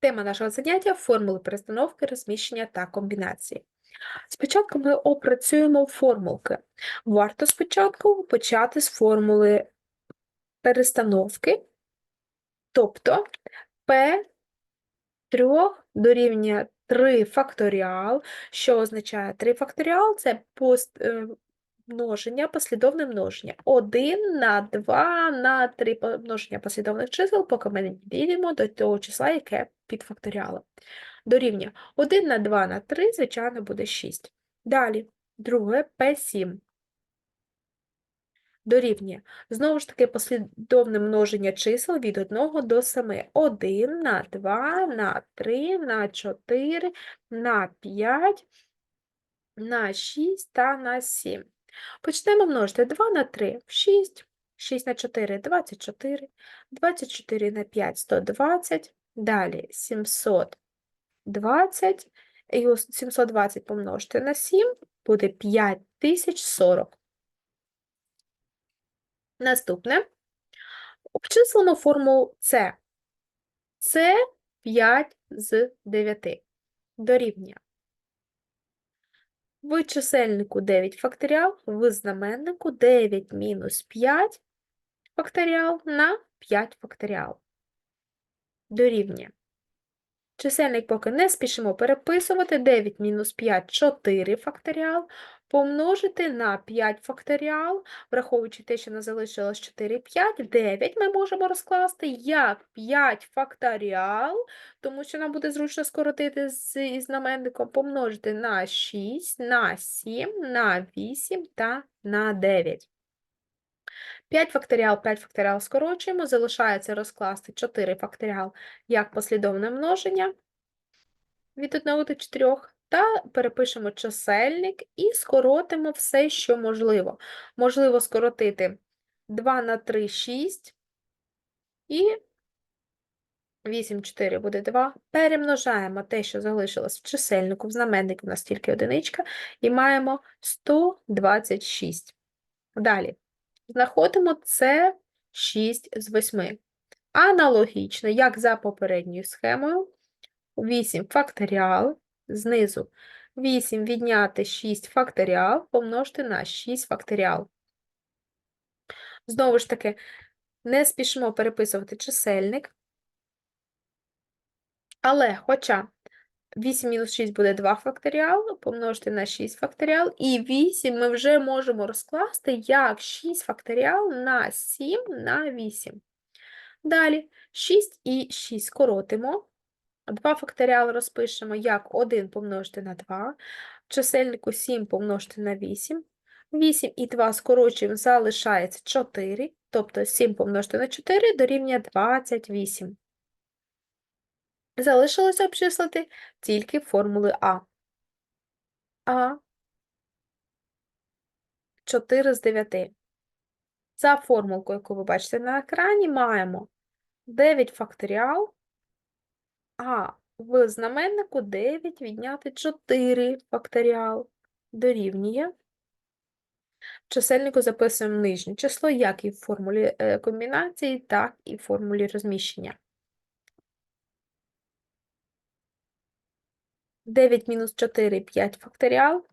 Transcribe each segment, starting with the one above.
Тема нашого заняття формули перестановки, розміщення та комбінації. Спочатку ми опрацюємо формулки. Варто спочатку почати з формули перестановки, тобто P 3 дорівнює 3 факторіал. Що означає 3 факторіал? Це пост, е, множення, послідовне множення. 1 на 2 на 3 множення послідовних чисел, поки ми не дійдемо до того числа, яке під факторіалом. Дорівнює 1 на 2 на 3, звичайно, буде 6. Далі, друге P7. Дорівнює. Знову ж таки, послідовне множення чисел від 1 до 7. 1 на 2 на 3 на 4 на 5 на 6 та на 7. Почнемо множити 2 на 3 – 6, 6 на 4 – 24, 24 на 5 – 120, далі 720, і 720 помножити на 7 буде 5040. Наступне. Обчислимо формулу С. С 5 з 9 дорівнює. В чисельнику 9 факторіал, в знаменнику 9 мінус 5 факторіал на 5 факторіал. Дорівнює. Чисельник поки не спішимо переписувати. 9 мінус 5 – 4 факторіал. Помножити на 5 факторіал, враховуючи те, що нас залишилось 4, 5, 9 ми можемо розкласти як 5 факторіал, тому що нам буде зручно скоротити з знаменником, помножити на 6, на 7, на 8 та на 9. 5 факторіал, 5 факторіал скорочуємо, залишається розкласти 4 факторіал як послідовне множення від 1 до 4, та перепишемо чисельник і скоротимо все, що можливо. Можливо скоротити 2 на 3 – 6 і 8, 4 буде 2. Перемножаємо те, що залишилось в чисельнику, в знаменнику у нас тільки одиничка, і маємо 126. Далі. Знаходимо це 6 з 8. Аналогічно, як за попередньою схемою, 8 факторіал, знизу 8 відняти 6 факторіал, помножити на 6 факторіал. Знову ж таки, не спішимо переписувати чисельник, але хоча 8 мінус 6 буде 2 факторіал, помножити на 6 факторіал, і 8 ми вже можемо розкласти як 6 факторіал на 7 на 8. Далі 6 і 6 скоротимо. 2 факторіал розпишемо як 1 помножити на 2, чисельнику 7 помножити на 8. 8 і 2 скорочуємо, залишається 4, тобто 7 помножити на 4 дорівнює 28. Залишилося обчислити тільки формули А. А 4 з 9. За формулкою, яку ви бачите на екрані, маємо 9 факторіал, а в знаменнику 9 відняти 4 факторіал дорівнює. Чисельнику записуємо нижнє число, як і в формулі е, комбінації, так і в формулі розміщення. 9 мінус 4 – 5 факторіал.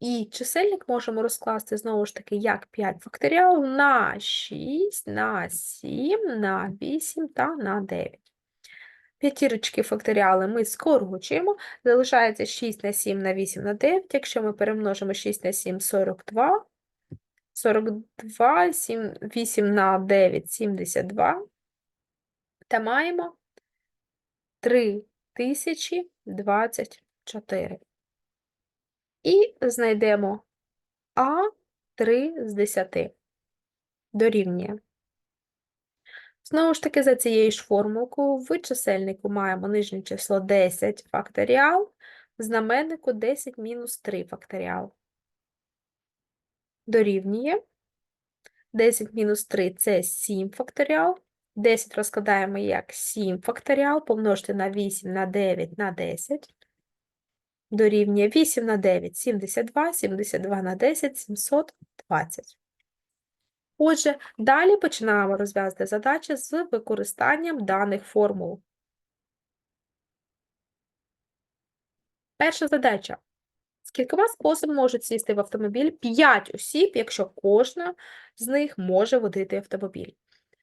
І чисельник можемо розкласти, знову ж таки, як 5 факторіал на 6, на 7, на 8 та на 9. П'ятірочки факторіали ми скорочуємо, залишається 6 на 7 на 8 на 9. Якщо ми перемножимо 6 на 7 – 42, 42, 7, 8 на 9 – 72, та маємо 3024. І знайдемо А 3 з 10 дорівнює. Знову ж таки, за цією ж формулкою в чисельнику маємо нижнє число 10 факторіал, знаменнику 10 мінус 3 факторіал. Дорівнює. 10 мінус 3 – це 7 факторіал. 10 розкладаємо як 7 факторіал, помножити на 8 на 9 на 10. Дорівнює 8 на 9 – 72, 72 на 10 – 720. Отже, далі починаємо розв'язати задачі з використанням даних формул. Перша задача. З кількома способами можуть сісти в автомобіль 5 осіб, якщо кожна з них може водити автомобіль.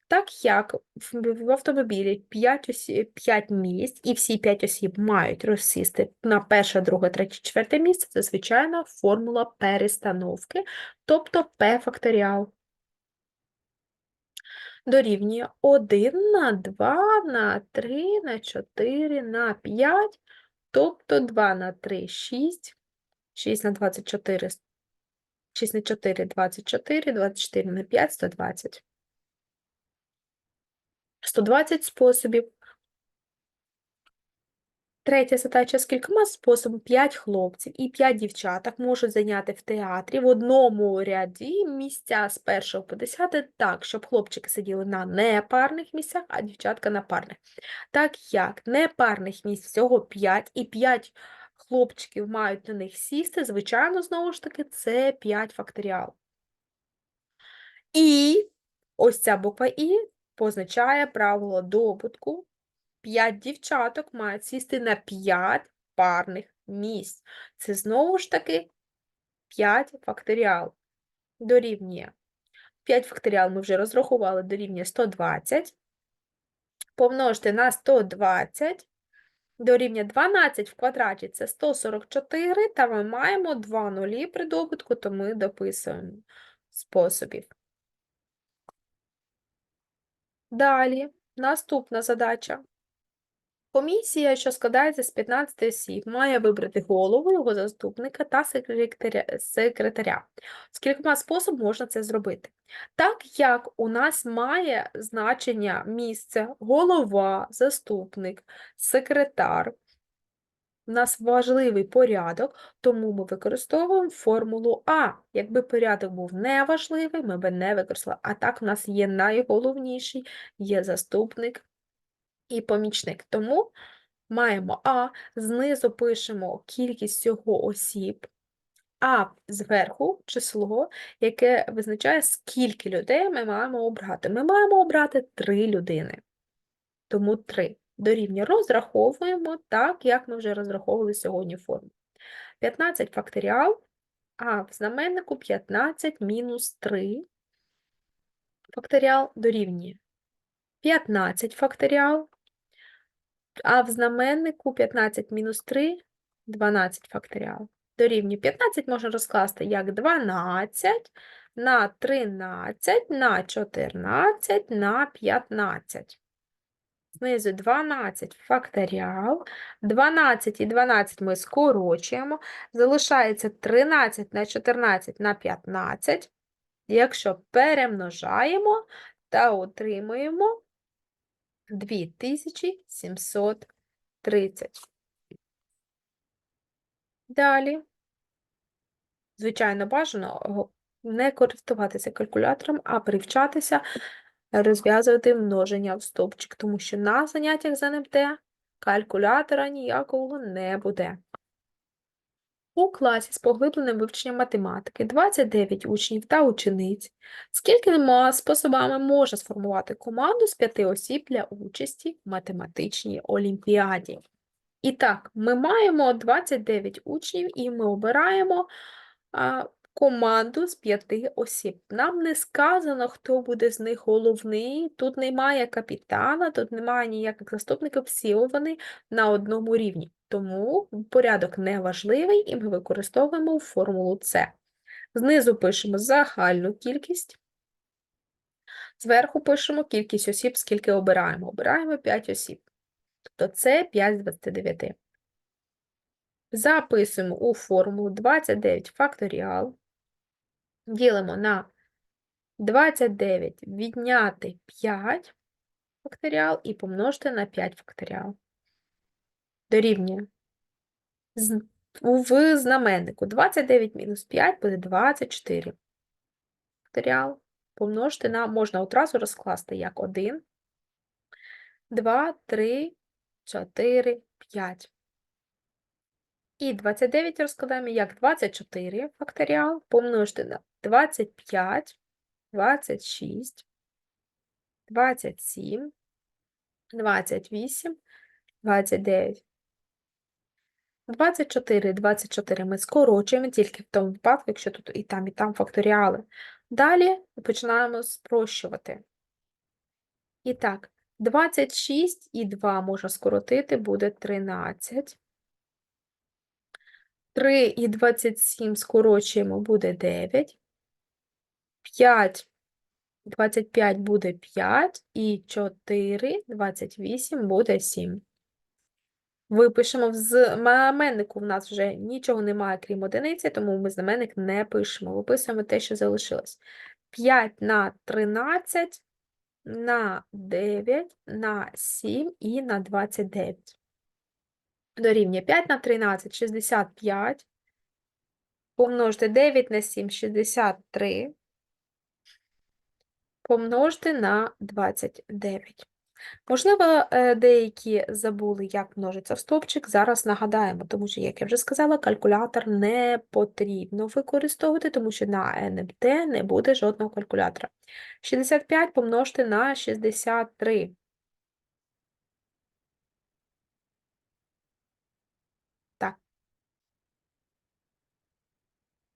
Так як в автомобілі 5, осіб, 5 місць, і всі 5 осіб мають розсісти на перше, друге, третє, четверте місце, це звичайна формула перестановки, тобто P факторіал. Дорівнює 1 на 2 на 3 на 4 на 5, тобто 2 на 3 – 6, 6 на 24 – 6 на 4 – 24, 24 на 5 – 120. 120 способів. Третя задача. З кількома способами 5 хлопців і 5 дівчаток можуть зайняти в театрі в одному ряді місця з 1 по 10 так, щоб хлопчики сиділи на непарних місцях, а дівчатка на парних. Так як непарних місць всього 5 і 5 хлопчиків мають на них сісти, звичайно, знову ж таки, це 5 факторіал. І ось ця буква І позначає правило добутку. 5 дівчаток мають сісти на 5 парних місць. Це знову ж таки 5 факторіал. Дорівнює. 5 факторіал ми вже розрахували, дорівнює 120. Помножити на 120 дорівнює 12 в квадраті це 144, та ми маємо 2 нулі при добутку, то ми дописуємо способів. Далі, наступна задача. Комісія, що складається з 15 осіб, має вибрати голову, його заступника та секретаря. З кількома способами можна це зробити. Так як у нас має значення місце голова, заступник, секретар, у нас важливий порядок, тому ми використовуємо формулу А. Якби порядок був неважливий, ми б не використали. А так у нас є найголовніший, є заступник і помічник. Тому маємо А, знизу пишемо кількість всього осіб, а зверху число, яке визначає, скільки людей ми маємо обрати. Ми маємо обрати 3 людини. Тому 3 дорівнює розраховуємо так, як ми вже розраховували сьогодні форму. 15 факторіал, а в знаменнику 15 мінус 3 факторіал дорівнює 15 факторіал, а в знаменнику 15 мінус 3 12 факторіал. Дорівнює 15 можна розкласти як 12 на 13 на 14 на 15. Знизу 12 факторіал. 12 і 12 ми скорочуємо. Залишається 13 на 14 на 15. Якщо перемножаємо та отримуємо 2730. Далі, звичайно, бажано не користуватися калькулятором, а привчатися розв'язувати множення в стовпчик, тому що на заняттях з НМТ калькулятора ніякого не буде. У класі з поглибленим вивченням математики 29 учнів та учениць. Скількома способами можна сформувати команду з 5 осіб для участі в математичній олімпіаді? І так, ми маємо 29 учнів і ми обираємо а, команду з п'яти осіб. Нам не сказано, хто буде з них головний. Тут немає капітана, тут немає ніяких заступників, всі вони на одному рівні. Тому порядок не важливий і ми використовуємо формулу С. Знизу пишемо загальну кількість. Зверху пишемо кількість осіб, скільки обираємо. Обираємо 5 осіб. Тобто це 5 з 29. Записуємо у формулу 29 факторіал ділимо на 29 відняти 5 факторіал і помножити на 5 факторіал. Дорівнює. В знаменнику 29 мінус 5 буде 24. Факторіал помножити на, можна одразу розкласти як 1, 2, 3, 4, 5. І 29 розкладаємо як 24 факторіал помножити на 25, 26, 27, 28, 29. 24, 24 ми скорочуємо тільки в тому випадку, якщо тут і там, і там факторіали. Далі починаємо спрощувати. І так, 26 і 2 можна скоротити, буде 13. 3 і 27 скорочуємо, буде 9. 5, 25 буде 5, і 4, 28 буде 7. Випишемо в знаменнику в нас вже нічого немає, крім одиниці, тому ми знаменник не пишемо. Виписуємо те, що залишилось. 5 на 13, на 9, на 7 і на 29. Дорівнює 5 на 13 – 65. Помножте 9 на 7 – 63. Помножте на 29. Можливо, е, деякі забули, як множиться в стовпчик. Зараз нагадаємо, тому що, як я вже сказала, калькулятор не потрібно використовувати, тому що на НМТ не буде жодного калькулятора. 65 помножте на 63. Так.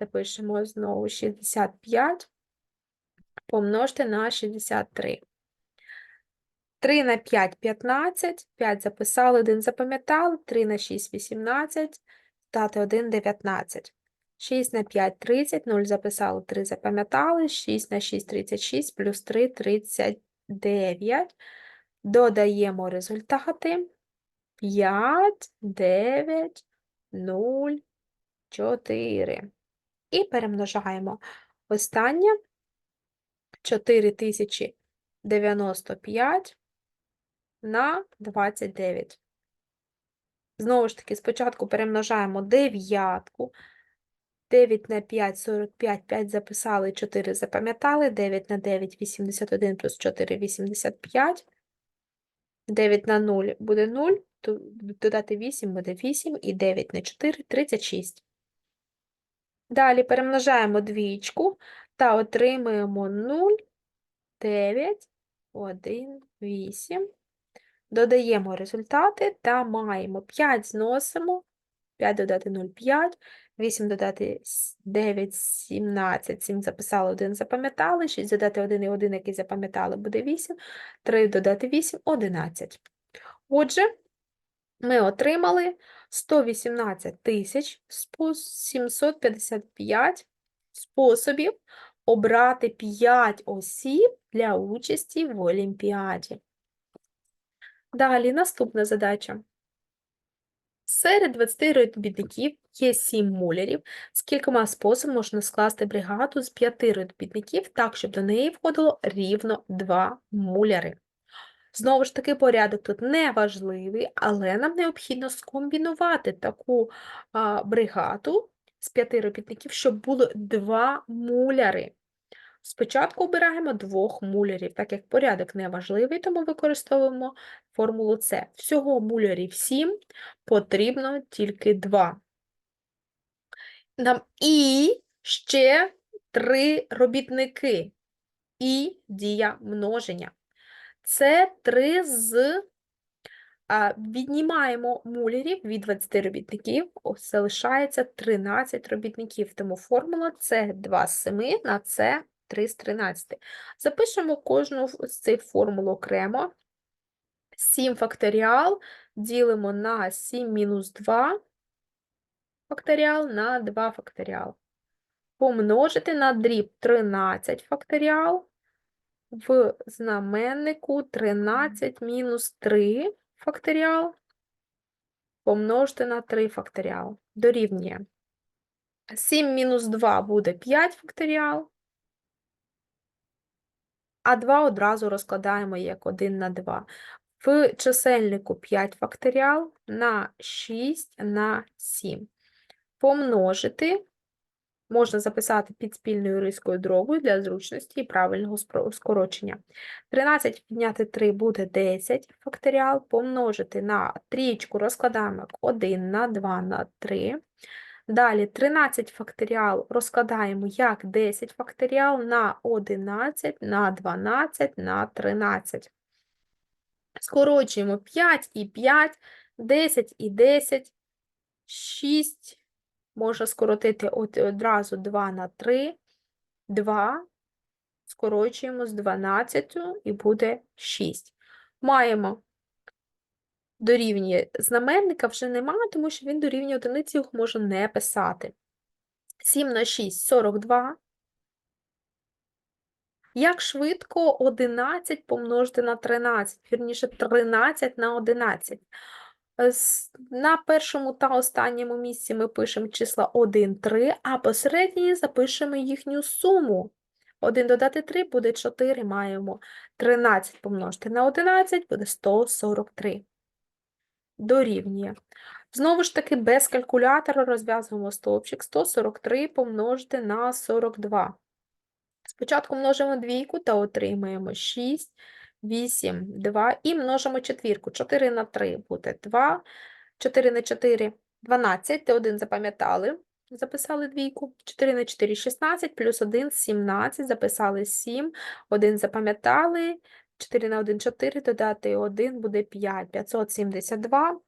Запишемо знову 65 помножте на 63. 3 на 5 – 15, 5 записали, 1 запам'ятали, 3 на 6 – 18, дати 1 – 19. 6 на 5 – 30, 0 записали, 3 запам'ятали, 6 на 6 – 36, плюс 3 – 39. Додаємо результати. 5, 9, 0, 4. І перемножаємо останнє 4095 на 29. Знову ж таки, спочатку перемножаємо дев'ятку. 9 на 5 – 45, 5 записали, 4 запам'ятали, 9 на 9 – 81 плюс 4 – 85. 9 на 0 буде 0, додати 8 буде 8, і 9 на 4 – 36. Далі перемножаємо двічку та отримуємо 0, 9, 1, 8. Додаємо результати та маємо 5 зносимо, 5 додати 0, 5, 8 додати 9, 17, 7 записали, 1 запам'ятали, 6 додати 1 і 1, який запам'ятали, буде 8, 3 додати 8, 11. Отже, ми отримали 118 тисяч 755 способів обрати 5 осіб для участі в Олімпіаді. Далі наступна задача. Серед 20 робітників є 7 мулярів. З кількома способами можна скласти бригаду з 5 робітників так, щоб до неї входило рівно 2 муляри. Знову ж таки, порядок тут не важливий, але нам необхідно скомбінувати таку бригаду з 5 робітників, щоб було 2 муляри. Спочатку обираємо двох мулярів, так як порядок не важливий, тому використовуємо формулу С. Всього мулярів 7, потрібно тільки 2. Нам І ще три робітники. І дія множення. Це 3 з Віднімаємо мулярів від 20 робітників, залишається 13 робітників, тому формула це 2 з 7 на це 3 з 13. Запишемо кожну з цих формул окремо. 7 факторіал ділимо на 7 мінус 2 факторіал на 2 факторіал. Помножити на дріб 13 факторіал в знаменнику 13 мінус 3 факторіал помножити на 3 факторіал. Дорівнює. 7 мінус 2 буде 5 факторіал, а 2 одразу розкладаємо як 1 на 2. В чисельнику 5 факторіал на 6 на 7. Помножити можна записати під спільною рискою дробою для зручності і правильного скорочення. 13 підняти 3 буде 10 факторіал, помножити на трієчку розкладаємо як 1 на 2 на 3. Далі 13 факторіал розкладаємо як 10 факторіал на 11, на 12, на 13. Скорочуємо 5 і 5, 10 і 10, 6 можна скоротити одразу 2 на 3. 2 скорочуємо з 12 і буде 6. Маємо дорівнює знаменника вже немає, тому що він дорівнює одиниці, їх можу не писати. 7 на 6 – 42. Як швидко 11 помножити на 13? Вірніше, 13 на 11. На першому та останньому місці ми пишемо числа 1, 3, а посередині запишемо їхню суму. 1 додати 3 буде 4, маємо 13 помножити на 11 буде 143. Дорівнює. Знову ж таки, без калькулятора розв'язуємо стовпчик 143 помножити на 42. Спочатку множимо двійку та отримаємо 6, 8, 2 і множимо четвірку. 4 на 3 буде 2, 4 на 4 – 12, ти 1 запам'ятали, записали двійку. 4 на 4 – 16, плюс 1 – 17, записали 7, 1 запам'ятали, 4 на 1 – 4, додати 1 буде 5, 572.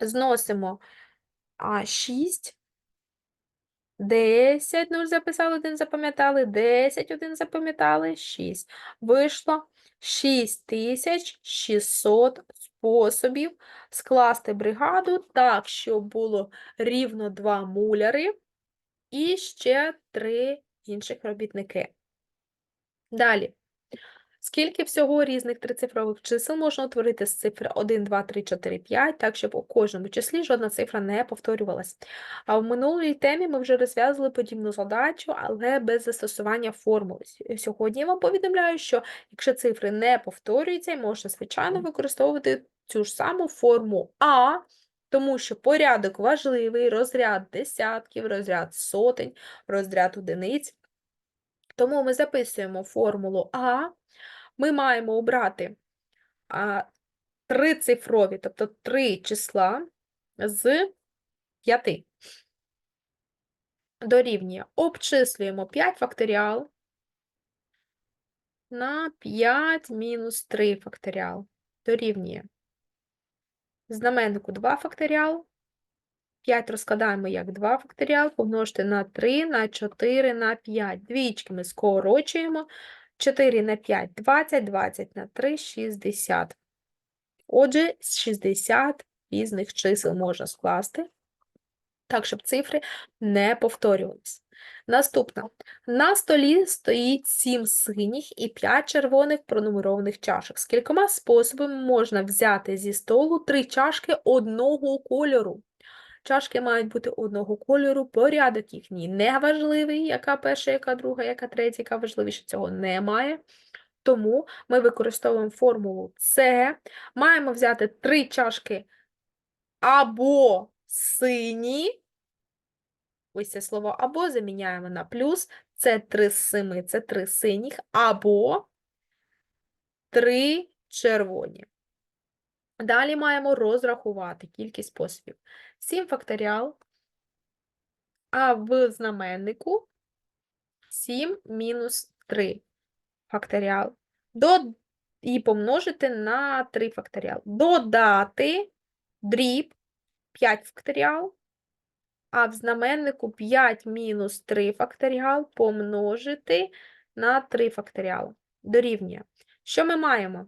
Зносимо 6, 10, ну, записали, 1 запам'ятали, 10, 1 запам'ятали, 6. Вийшло 6600 способів скласти бригаду так, щоб було рівно 2 муляри і ще 3 інших робітники. Далі. Скільки всього різних трицифрових чисел можна утворити з цифри 1, 2, 3, 4, 5, так, щоб у кожному числі жодна цифра не повторювалась. А в минулій темі ми вже розв'язували подібну задачу, але без застосування формули. Сьогодні я вам повідомляю, що якщо цифри не повторюються, можна, звичайно, використовувати цю ж саму форму А, тому що порядок важливий, розряд десятків, розряд сотень, розряд одиниць. Тому ми записуємо формулу А. Ми маємо обрати трицифрові, тобто три числа з 5. Дорівнює. Обчислюємо 5 факторіал на 5 мінус 3 факторіал. Дорівнює. Знаменнику 2 факторіал. 5 розкладаємо як 2 факторіал, помножити на 3, на 4, на 5. Двічки ми скорочуємо. 4 на 5 – 20, 20 на 3 – 60. Отже, з 60 різних чисел можна скласти, так, щоб цифри не повторювалися. Наступне. На столі стоїть 7 синіх і 5 червоних пронумерованих чашок. З кількома способами можна взяти зі столу 3 чашки одного кольору. Чашки мають бути одного кольору, порядок їхній не важливий, яка перша, яка друга, яка третя, яка важливіше, цього немає. Тому ми використовуємо формулу С. Маємо взяти три чашки або сині. Ось це слово або заміняємо на плюс. Це 3 з 7, це 3 синіх, або 3 червоні. Далі маємо розрахувати кількість способів. 7 факторіал, а в знаменнику 7 мінус 3 факторіал. До... І помножити на 3 факторіал. Додати дріб 5 факторіал, а в знаменнику 5 мінус 3 факторіал помножити на 3 факторіал. Дорівнює. Що ми маємо?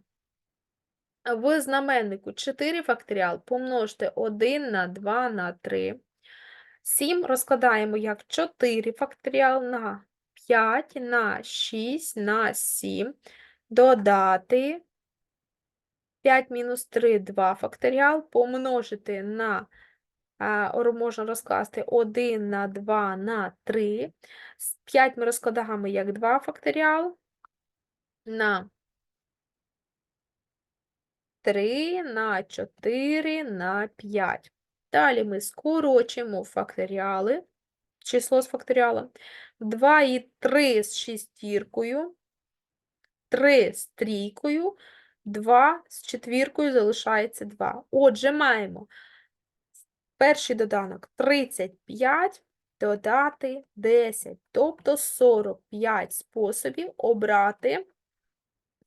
В знаменнику 4 факторіал помножити 1 на 2 на 3. 7 розкладаємо як 4 факторіал на 5 на 6 на 7. Додати 5 мінус 3 – 2 факторіал, помножити на, можна розкласти 1 на 2 на 3. 5 ми розкладаємо як 2 факторіал на 3 на 4 на 5. Далі ми скорочуємо факторіали, число з факторіалом. 2 і 3 з шістіркою, 3 з трійкою, 2 з четвіркою залишається 2. Отже, маємо перший доданок 35 додати 10, тобто 45 способів обрати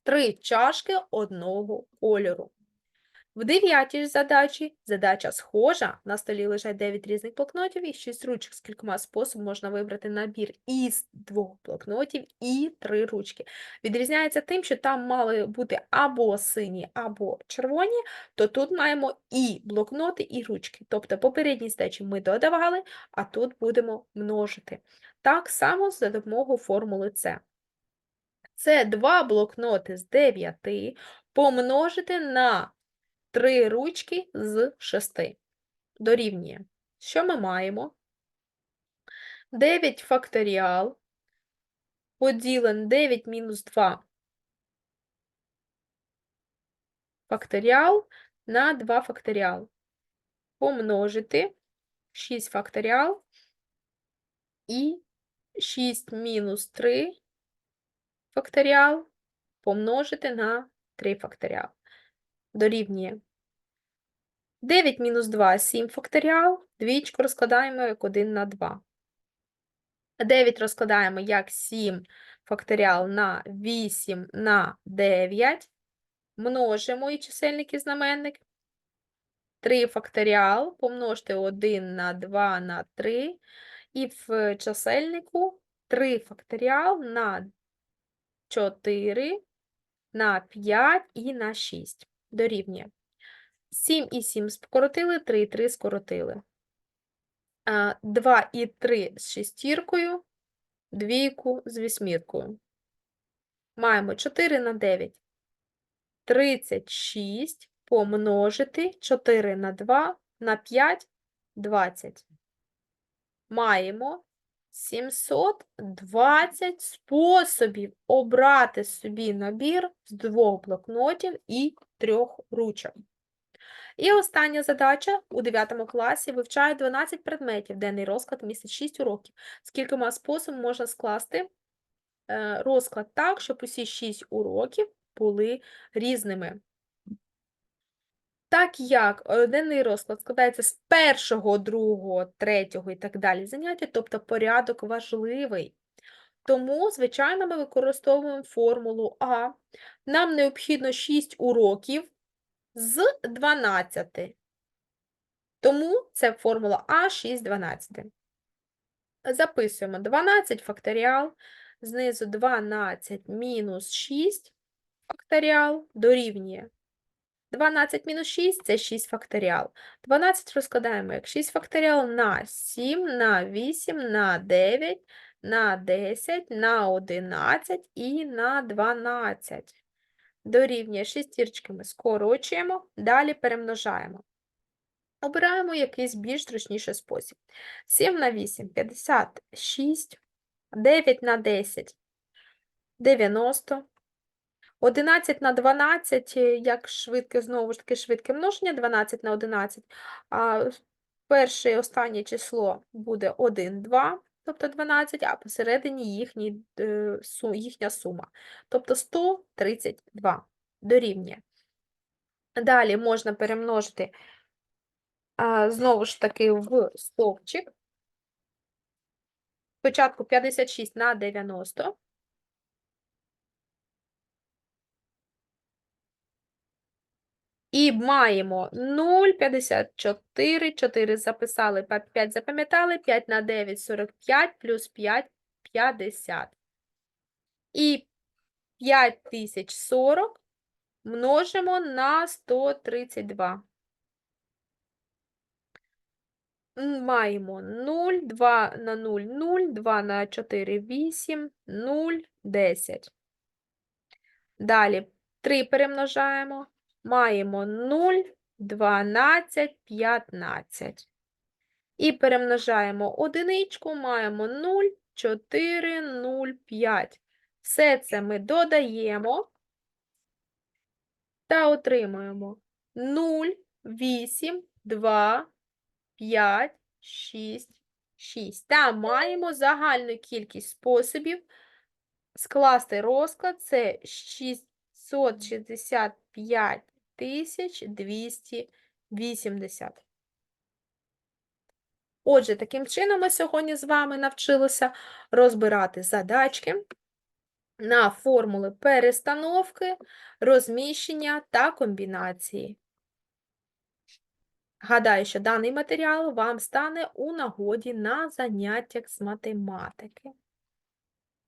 три чашки одного кольору. В дев'ятій задачі задача схожа. На столі лежать 9 різних блокнотів і 6 ручок. З кількома способів можна вибрати набір із двох блокнотів і три ручки. Відрізняється тим, що там мали бути або сині, або червоні, то тут маємо і блокноти, і ручки. Тобто попередній здачі ми додавали, а тут будемо множити. Так само за допомогою формули С. Це два блокноти з 9 помножити на 3 ручки з 6. Дорівнює. Що ми маємо? 9 факторіал поділен 9 мінус 2 факторіал на 2 факторіал. Помножити 6 факторіал і 6 мінус 3 факторіал помножити на 3 факторіал. Дорівнює 9 мінус 2 – 7 факторіал. Двічку розкладаємо як 1 на 2. 9 розкладаємо як 7 факторіал на 8 на 9. Множимо і чисельник і знаменник. 3 факторіал помножте 1 на 2 на 3. І в чисельнику 3 факторіал на 4 на 5 і на 6. Дорівнює. 7 і 7 скоротили, 3 і 3 скоротили. 2 і 3 з шестіркою, двійку з вісьміркою. Маємо 4 на 9. 36 помножити 4 на 2 на 5 – 20. Маємо 720 способів обрати собі набір з двох блокнотів і трьох ручок. І остання задача у 9 класі вивчає 12 предметів. Денний розклад містить 6 уроків. З кількома способами можна скласти е, розклад так, щоб усі 6 уроків були різними. Так як денний розклад складається з першого, другого, третього і так далі заняття, тобто порядок важливий. Тому, звичайно, ми використовуємо формулу А. Нам необхідно 6 уроків з 12. Тому це формула А 6 12. Записуємо 12 факторіал, знизу 12 мінус 6 факторіал дорівнює. 12 мінус 6 це 6 факторіал. 12 розкладаємо як 6 факторіал на 7, на 8, на 9, на 10, на 11 і на 12. Дорівнює шістірочками скорочуємо, далі перемножаємо. Обираємо якийсь більш зручніший спосіб. 7 на 8 – 56, 9 на 10 – 90, 11 на 12, е, як швидке, знову ж таки, швидке множення, 12 на 11. А перше і останнє число буде 1, 2, тобто 12, а посередині їхні, е, їхня сума, тобто 132 дорівнює. Далі можна перемножити знову ж таки в стовпчик. Спочатку 56 на 90. І маємо 0,54, 4 записали, 5 запам'ятали, 5 на 9 – 45, плюс 5 – 50. І 5040 множимо на 132. Маємо 0, 2 на 0 – 0, 2 на 4 – 8, 0, 10. Далі 3 перемножаємо. Маємо 0, 12, 15. І перемножаємо одиничку, маємо 0, 4, 0, 5. Все це ми додаємо та отримуємо 0, 8, 2, 5, 6, 6. Та маємо загальну кількість способів скласти розклад. Це 665 280. Отже, таким чином ми сьогодні з вами навчилися розбирати задачки на формули перестановки, розміщення та комбінації. Гадаю, що даний матеріал вам стане у нагоді на заняттях з математики.